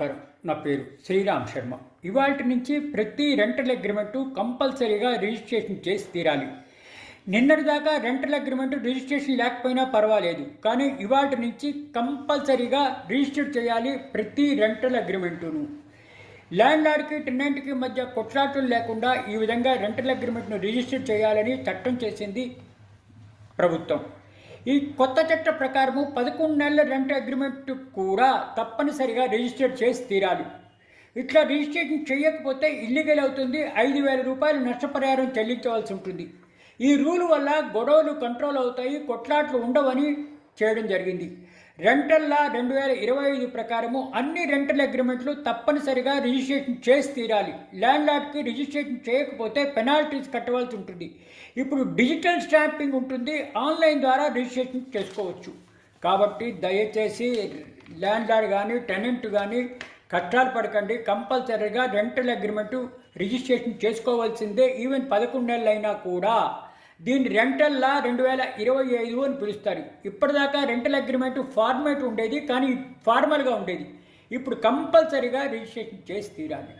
నమస్కారం నా పేరు శ్రీరామ్ శర్మ. ఇవాటి నుంచి ప్రతి రెంటల్ అగ్రిమెంటు కంపల్సరీగా రిజిస్ట్రేషన్ చేసి తీరాలి. నిన్నటి దాకా రెంటల్ అగ్రిమెంట్ రిజిస్ట్రేషన్ లేకపోయినా పర్వాలేదు. కానీ ఇవాటి నుంచి కంపల్సరీగా రిజిస్టర్ చేయాలి ప్రతి రెంటల్ అగ్రిమెంటును. ల్యాండ్ లార్డ్కి టెనెంట్కి మధ్య కొట్లాటలు లేకుండా ఈ విధంగా రెంటల్ అగ్రిమెంట్ను రిజిస్టర్ చేయాలని చట్టం చేసింది ప్రభుత్వం. ఈ కొత్త చట్ట ప్రకారము పదకొండు నెలల రెంట్ అగ్రిమెంట్ కూడా తప్పనిసరిగా రిజిస్టర్ చేసి తీరాలి. ఇట్లా రిజిస్ట్రేషన్ చేయకపోతే ఇల్లీగల్ అవుతుంది ఐదు వేల రూపాయలు నష్టపరిహారం చెల్లించవలసి ఉంటుంది. ఈ రూల్ వల్ల గొడవలు కంట్రోల్ అవుతాయి కొట్లాట్లు ఉండవని చేయడం జరిగింది. రెంటల్ లా రెండు వేల ఇరవై ఐదు ప్రకారము అన్ని రెంటల్ అగ్రిమెంట్లు తప్పనిసరిగా రిజిస్ట్రేషన్ చేసి తీరాలి. ల్యాండ్ లార్డ్కి రిజిస్ట్రేషన్ చేయకపోతే పెనాల్టీస్ కట్టవలసి ఉంటుంది. ఇప్పుడు డిజిటల్ స్టాంపింగ్ ఉంటుంది. ఆన్లైన్ ద్వారా రిజిస్ట్రేషన్ చేసుకోవచ్చు. కాబట్టి దయచేసి ల్యాండ్ లాడ్ కానీ టెనెంట్ కానీ కష్టాలు పడకండి. కంపల్సరీగా రెంటల్ అగ్రిమెంట్ రిజిస్ట్రేషన్ చేసుకోవాల్సిందే. ఈవెన్ పదకొండు అయినా కూడా దీన్ని రెంటల్ లా రెండు వేల ఇరవై ఐదు అని పిలుస్తారు. ఇప్పటిదాకా రెంటల్ అగ్రిమెంట్ ఫార్మేట్ ఉండేది కానీ ఫార్మల్గా ఉండేది. ఇప్పుడు కంపల్సరీగా రిజిస్ట్రేషన్ చేసి తీరాలి.